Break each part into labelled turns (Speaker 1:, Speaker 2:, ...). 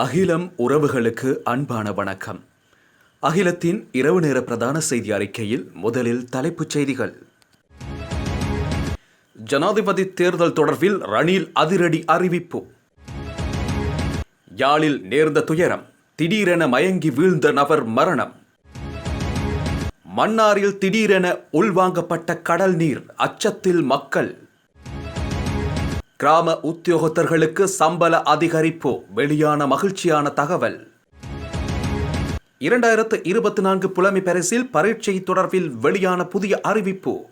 Speaker 1: அகிலம் உறவுகளுக்கு அன்பான வணக்கம். அகிலத்தின் இரவு நேர பிரதான செய்தி அறிக்கையில் முதலில் தலைப்புச் செய்திகள். ஜனாதிபதி தேர்தல் தொடர்பில் ரணில் அதிரடி அறிவிப்பு. யாழில் நேர்ந்த துயரம் திடீரென மயங்கி வீழ்ந்த நபர் மரணம். மன்னாரில் திடீரென உள்வாங்கப்பட்ட கடல் நீர் அச்சத்தில் மக்கள். கிராம உத்தியோகத்தர்களுக்கு சம்பள அதிகரிப்பு வெளியான மகிழ்ச்சியான தகவல். இரண்டாயிரத்து இருபத்தி நான்கு புலமை பரிசில் பரீட்சை தொடர்பில் வெளியான புதிய அறிவிப்பு.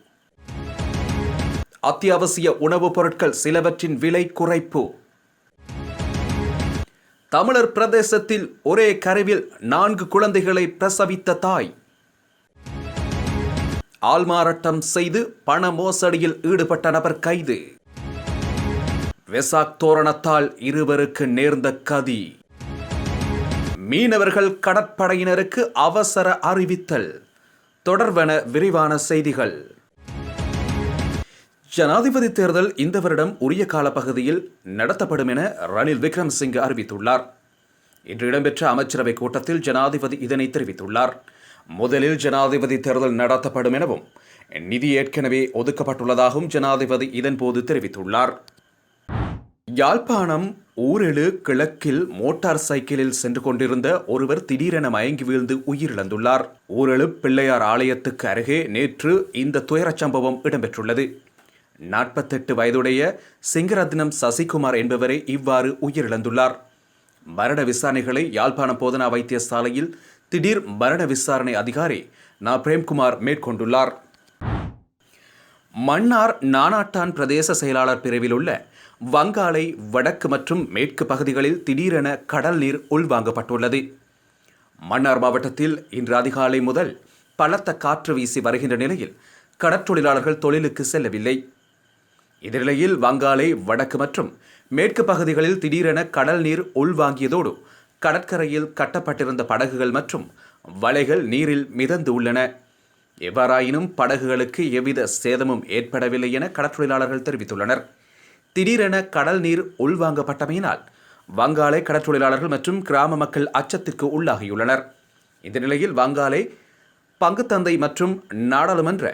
Speaker 1: அத்தியாவசிய உணவுப் பொருட்கள் சிலவற்றின் விலை குறைப்பு. தமிழர் பிரதேசத்தில் ஒரே கருவில் நான்கு குழந்தைகளை பிரசவித்த தாய். ஆள்மாறாட்டம் செய்து பண மோசடியில் ஈடுபட்ட நபர் கைது. வெசாக் தோரணத்தால் இருவருக்கு நேர்ந்த கதி. மீனவர்கள் கடற்படையினருக்கு அவசர அறிவித்தல். தொடர்வன விரிவான செய்திகள். ஜனாதிபதி தேர்தல் இந்த வருடம் உரிய காலப்பகுதியில் நடத்தப்படும் என ரணில் விக்ரம்சிங் அறிவித்துள்ளார். இன்று இடம்பெற்ற அமைச்சரவைக் கூட்டத்தில் ஜனாதிபதி இதனை தெரிவித்துள்ளார். முதலில் ஜனாதிபதி தேர்தல் நடத்தப்படும் எனவும் நிதி ஏற்கனவே ஒதுக்கப்பட்டுள்ளதாகவும் ஜனாதிபதி இதன்போது தெரிவித்துள்ளார். யாழ்ப்பாணம் ஊரெழு கிழக்கில் மோட்டார் சைக்கிளில் சென்று கொண்டிருந்த ஒருவர் திடீரென மயங்கி வீழ்ந்து உயிரிழந்துள்ளார். ஊரெழு பிள்ளையார் ஆலயத்துக்கு அருகே நேற்று இந்த துயரச் சம்பவம் இடம்பெற்றுள்ளது. நாற்பத்தெட்டு வயதுடைய சிங்கரத்னம் சசிகுமார் என்பவரே இவ்வாறு உயிரிழந்துள்ளார். மரண விசாரணைகளை யாழ்ப்பாணம் போதனா வைத்தியசாலையில் திடீர் மரண விசாரணை அதிகாரி நா. பிரேம்குமார் மேற்கொண்டுள்ளார். மன்னார் நானாட்டான் பிரதேச செயலாளர் பிரிவில் உள்ள வங்காளை வடக்கு மற்றும் மேற்கு பகுதிகளில் திடீரென கடல் நீர் உள்வாங்கப்பட்டுள்ளது. மன்னார் மாவட்டத்தில் இன்று அதிகாலை முதல் பலத்த காற்று வீசி வருகின்ற நிலையில் கடற்றொழிலாளர்கள் தொழிலுக்கு செல்லவில்லை. இந்நிலையில் வங்காளை வடக்கு மற்றும் மேற்கு பகுதிகளில் திடீரென கடல் நீர் உள்வாங்கியதோடு கடற்கரையில் கட்டப்பட்டிருந்த படகுகள் மற்றும் வலைகள் நீரில் மிதந்து உள்ளன. எவ்வாறாயினும் படகுகளுக்கு எவ்வித சேதமும் ஏற்படவில்லை என கடற்றொழிலாளர்கள் தெரிவித்துள்ளனர். திடீரென கடல் நீர் உள்வாங்கப்பட்டமையினால் வங்காளை கடற்றொழிலாளர்கள் மற்றும் கிராம மக்கள் அச்சத்திற்கு உள்ளாகியுள்ளனர். இந்த நிலையில் வங்காளை பங்குத்தந்தை மற்றும் நாடாளுமன்ற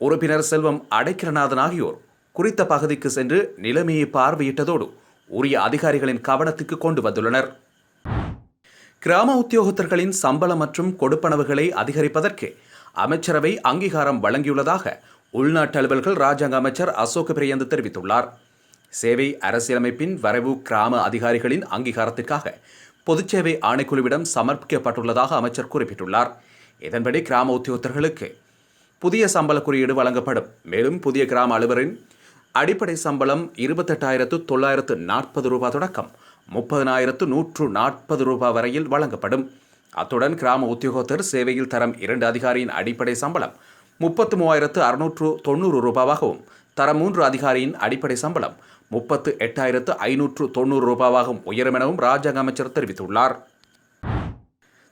Speaker 1: உறுப்பினர் செல்வம் அடைக்கிரநாதன் ஆகியோர் குறித்த பகுதிக்கு சென்று நிலைமையை பார்வையிட்டதோடு உரிய அதிகாரிகளின் கவனத்துக்கு கொண்டு வந்துள்ளனர். கிராம உத்தியோகத்தர்களின் சம்பளம் மற்றும் கொடுப்பனவுகளை அதிகரிப்பதற்கு அமைச்சரவை அங்கீகாரம் வழங்கியுள்ளதாக உள்நாட்டு அலுவல்கள் ராஜாங்க அமைச்சர் அசோக் பிரியந்து தெரிவித்துள்ளார். சேவை அரசியலமைப்பின் வரைவு கிராம அதிகாரிகளின் அங்கீகாரத்திற்காக பொதுச்சேவை ஆணைக்குழுவிடம் சமர்ப்பிக்கப்பட்டுள்ளதாக அமைச்சர் குறிப்பிட்டுள்ளார். இதன்படி கிராம உத்தியோகத்தர்களுக்கு புதிய சம்பள குறியீடு வழங்கப்படும். மேலும் புதிய கிராம அலுவலரின் அடிப்படை சம்பளம் இருபத்தெட்டாயிரத்து தொள்ளாயிரத்து நாற்பது ரூபாய் தொடக்கம் முப்பதனாயிரத்து நூற்று நாற்பது ரூபாய் வரையில் வழங்கப்படும். அத்துடன் கிராம உத்தியோகத்தர் சேவையில் தரம் இரண்டு அதிகாரியின் அடிப்படை சம்பளம் முப்பத்து மூவாயிரத்து அறுநூற்று தொண்ணூறு ரூபாவாகவும் தரம் மூன்று அதிகாரியின் அடிப்படை சம்பளம் முப்பத்து எட்டாயிரத்து ஐநூற்று தொண்ணூறு ரூபாவாகவும் உயரும் எனவும் ராஜாங்க அமைச்சர் தெரிவித்துள்ளார்.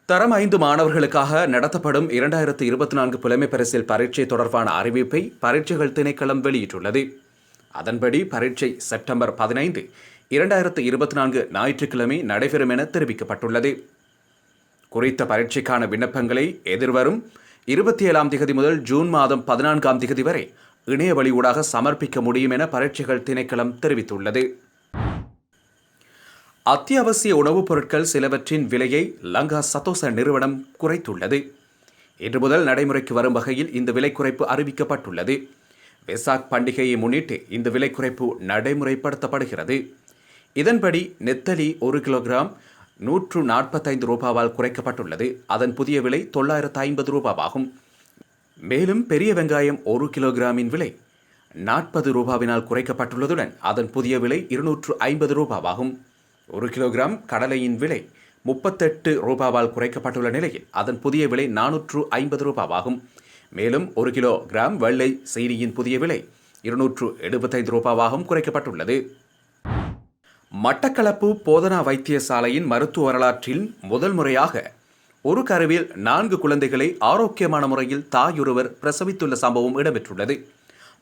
Speaker 1: தரம் ஐந்து மாணவர்களுக்காக நடத்தப்படும் இரண்டாயிரத்து இருபத்தி நான்கு புலமை பரிசில் பரீட்சை தொடர்பான அறிவிப்பை பரீட்சைகள் திணைக்களம் வெளியிட்டுள்ளது. அதன்படி பரீட்சை செப்டம்பர் பதினைந்து இரண்டாயிரத்து இருபத்தி நான்கு ஞாயிற்றுக்கிழமை நடைபெறும் என தெரிவிக்கப்பட்டுள்ளது. குறித்த பரீட்சைக்கான விண்ணப்பங்களை எதிர்வரும் இருபத்தி ஏழாம் திகதி முதல் ஜூன் மாதம் பதினான்காம் திகதி வரை இணைய வழியூடாக சமர்ப்பிக்க முடியும் என பரீட்சைகள் திணைக்களம் தெரிவித்துள்ளது. அத்தியாவசிய உணவுப் பொருட்கள் சிலவற்றின் விலையை லங்கா சதோச நிறுவனம் குறைத்துள்ளது. இன்று முதல் நடைமுறைக்கு வரும் வகையில் இந்த விலை குறைப்பு அறிவிக்கப்பட்டுள்ளது. வெசாக் பண்டிகையை முன்னிட்டு இந்த விலை குறைப்பு நடைமுறைப்படுத்தப்படுகிறது. இதன்படி நெத்தலி ஒரு கிலோகிராம் நூற்று நாற்பத்தைந்து ரூபாவால் குறைக்கப்பட்டுள்ளது. அதன் புதிய விலை தொள்ளாயிரத்து ஐம்பது ரூபாவாகும். மேலும் பெரிய வெங்காயம் ஒரு கிலோகிராமின் விலை நாற்பது ரூபாவினால் குறைக்கப்பட்டுள்ளதுடன் அதன் புதிய விலை இருநூற்று ஐம்பது ரூபாவாகும். ஒரு கிலோகிராம் கடலையின் விலை முப்பத்தெட்டு ரூபாவால் குறைக்கப்பட்டுள்ள நிலையில் அதன் புதிய விலை நானூற்று ஐம்பது ரூபாவாகும். மேலும் ஒரு கிலோ கிராம் வெள்ளை சீனியின் புதிய விலை இருநூற்று எழுபத்தைந்து ரூபாவாகவும் குறைக்கப்பட்டுள்ளது. மட்டக்களப்பு போதனா வைத்தியசாலையின் மருத்துவ வரலாற்றில் முதல் முறையாக ஒரு கருவில் நான்கு குழந்தைகளை ஆரோக்கியமான முறையில் தாயொருவர் பிரசவித்துள்ள சம்பவம் இடம்பெற்றுள்ளது.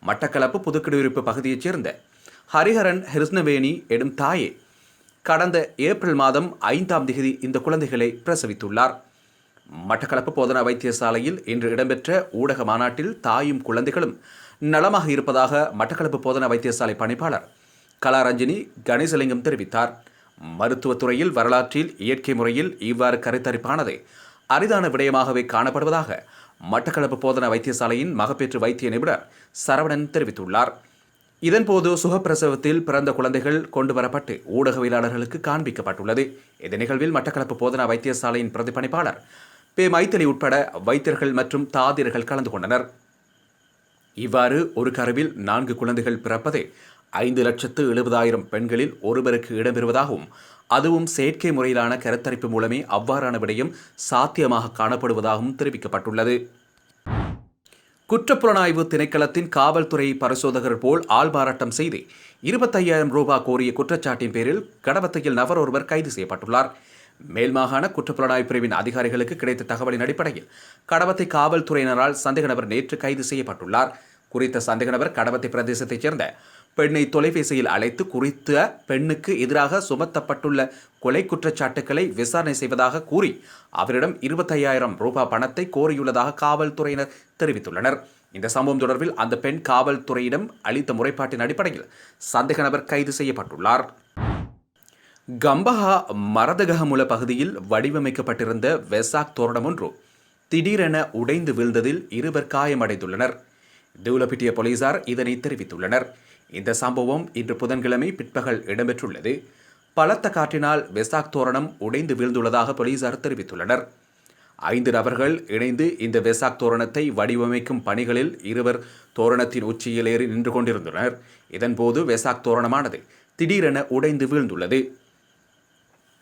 Speaker 1: மட்டக்களப்பு புதுக்குடியிருப்பு பகுதியைச் சேர்ந்த ஹரிஹரன் ஹிருஷ்ணவேணி எனும் தாயே கடந்த ஏப்ரல் மாதம் ஐந்தாம் தேதி இந்த குழந்தைகளை பிரசவித்துள்ளார். மட்டக்களப்பு போதனா வைத்தியசாலையில் இன்று இடம்பெற்ற ஊடக மாநாட்டில் தாயும் குழந்தைகளும் நலமாக இருப்பதாக மட்டக்களப்பு போதனா வைத்தியசாலை பணிப்பாளர் கலாரஞ்சினி கணேசலிங்கம் தெரிவித்தார். மருத்துவத்துறையில் வரலாற்றில் இயற்கை முறையில் இவ்வாறு கருத்தரிப்பானது. அரிதான விடயமாகவே காணப்படுவதாக மட்டக்களப்பு போதனா வைத்தியசாலையின் மகப்பேற்று வைத்திய நிபுணர் சரவணன் தெரிவித்துள்ளார். இதன்போது சுகப்பிரசவத்தில் பிறந்த குழந்தைகள் கொண்டு வரப்பட்டு ஊடகவியலாளர்களுக்கு காண்பிக்கப்பட்டுள்ளது. இந்த நிகழ்வில் மட்டக்களப்பு போதனா வைத்தியசாலையின் பிரதிபணிப்பாளர் பே மைத்தலி உட்பட வைத்தியர்கள் மற்றும் தாதியர்கள் கலந்து கொண்டனர். இவ்வாறு ஒரு கருவில் நான்கு குழந்தைகள் பிறப்பதே ஐந்து லட்சத்து எழுபதாயிரம் பெண்களில் ஒருவருக்கு இடம்பெறுவதாகவும் அதுவும் செயற்கை முறையிலான கருத்தரிப்பு மூலமே அவ்வாறான விடயம் சாத்தியமாக காணப்படுவதாகவும் தெரிவிக்கப்பட்டுள்ளது. குற்றப்புலனாய்வு திணைக்களத்தின் காவல்துறை பரிசோதகர் போல் ஆள்மாறாட்டம் செய்து இருபத்தையாயிரம் ரூபாய் கோரிய குற்றச்சாட்டின் பேரில் கடவத்தையில் நபர் ஒருவர் கைது செய்யப்பட்டுள்ளார். மேல்மாகாண குற்றப்புலனாய்வு பிரிவின் அதிகாரிகளுக்கு கிடைத்த தகவலின் அடிப்படையில் கடவத்தை காவல்துறையினரால் சந்தேக நபர் நேற்று கைது செய்யப்பட்டுள்ளார். குறித்த சந்தேக நபர் கடவத்தை பிரதேசத்தைச் சேர்ந்த பெண்ணை தொலைபேசியில் அழைத்து குறித்த பெண்ணுக்கு எதிராக சுமத்தப்பட்டுள்ள கொலை குற்றச்சாட்டுக்களை விசாரணை செய்வதாக கூறி அவரிடம் இருபத்தையாயிரம் ரூபாய் பணத்தை கோரியுள்ளதாக காவல்துறையினர் தெரிவித்துள்ளனர். இந்த சம்பவம் தொடர்பில் அந்த பெண் காவல்துறையிடம் அளித்த முறைப்பாட்டின் அடிப்படையில் சந்தேக நபர் கைது செய்யப்பட்டுள்ளார். கம்பஹா மரதகமுல பகுதியில் வடிவமைக்கப்பட்டிருந்த வெசாக் தோரணம் ஒன்று திடீரென உடைந்து வீழ்ந்ததில் இருவர் காயமடைந்துள்ளனர். தூலப்பிட்டிய போலீசார் இதனை தெரிவித்துள்ளனர். இந்த சம்பவம் இன்று புதன்கிழமை பிற்பகல் இடம்பெற்றுள்ளது. பலத்த காற்றினால் வெசாக் தோரணம் உடைந்து வீழ்ந்துள்ளதாக போலீசார் தெரிவித்துள்ளனர். ஐந்து நபர்கள் இணைந்து இந்த வெசாக் தோரணத்தை வடிவமைக்கும் பணிகளில் இருவர் தோரணத்தின் உச்சியில் ஏறி நின்று கொண்டிருந்தனர். இதன்போது வெசாக் தோரணமானது திடீரென உடைந்து வீழ்ந்துள்ளது.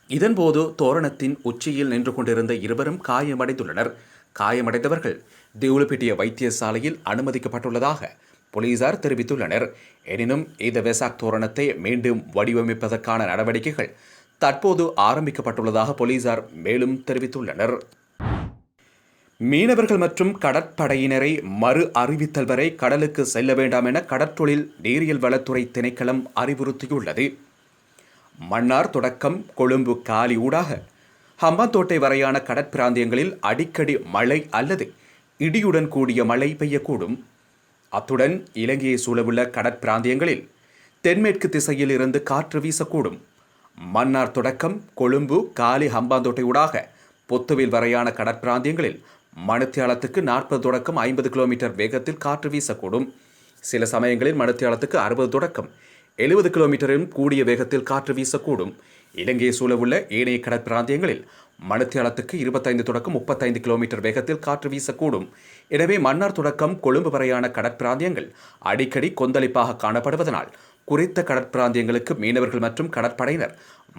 Speaker 1: இதன்போது தோரணத்தின் உச்சியில் நின்று கொண்டிருந்த இருவரும் காயமடைந்துள்ளனர். காயமடைந்தவர்கள் தேவுலப்பிட்டிய வைத்தியசாலையில் அனுமதிக்கப்பட்டுள்ளதாக போலீசார் தெரிவித்துள்ளனர். எனினும் இந்த வெசாக் தோரணத்தை மீண்டும் வடிவமைப்பதற்கான நடவடிக்கைகள் தற்போது ஆரம்பிக்கப்பட்டுள்ளதாக போலீசார் மேலும் தெரிவித்துள்ளனர். மீனவர்கள் மற்றும் கடற்படையினரை மறு அறிவித்தல் வரை கடலுக்கு செல்ல வேண்டாம் என கடற்றொழில் நீரியல் வளத்துறை திணைக்களம் அறிவுறுத்தியுள்ளது. மன்னார் தொடக்கம் கொழும்பு காலி ஊடாக. ஹம்பாந்தோட்டை வரையான கடற்பிராந்தியங்களில் அடிக்கடி மழை அல்லது இடியுடன் கூடிய மழை பெய்யக்கூடும். அத்துடன் இலங்கையை சூழவுள்ள கடற்பிராந்தியங்களில் தென்மேற்கு திசையில் இருந்து காற்று வீசக்கூடும். மன்னார் தொடக்கம் கொழும்பு காலி ஹம்பாந்தோட்டை ஊடாக பொத்துவில் வரையான கடற்பிராந்தியங்களில் மணித்தியாலத்துக்கு நாற்பது தொடக்கம் ஐம்பது கிலோமீட்டர் வேகத்தில் காற்று வீசக்கூடும். சில சமயங்களில் மணித்தியாலத்துக்கு அறுபது தொடக்கம் எழுபது கிலோமீட்டரிலும் கூடிய வேகத்தில் காற்று வீசக்கூடும். இலங்கையை சூழவுள்ள ஏனைய கடற்பிராந்தியங்களில் மணித்தியாலத்துக்கு இருபத்தைந்து தொடக்கம் முப்பத்தைந்து கிலோமீட்டர் வேகத்தில் காற்று வீசக்கூடும். எனவே மன்னார் தொடக்கம் கொழும்பு வரையான கடற்பிராந்தியங்கள் அடிக்கடி கொந்தளிப்பாக காணப்படுவதனால் குறித்த கடற்பிராந்தியங்களுக்கு மீனவர்கள் மற்றும் கடற்படையினர்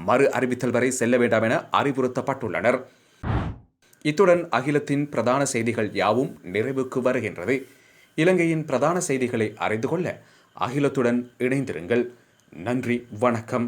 Speaker 1: மறு அறிவித்தல் வரை செல்ல வேண்டாம் என அறிவுறுத்தப்பட்டுள்ளனர். இத்துடன் அகிலத்தின் பிரதான செய்திகள் யாவும் நிறைவுக்கு வருகின்றது. இலங்கையின் பிரதான செய்திகளை அறிந்து கொள்ள அகிலத்துடன் இணைந்திருங்கள். நன்றி வணக்கம்.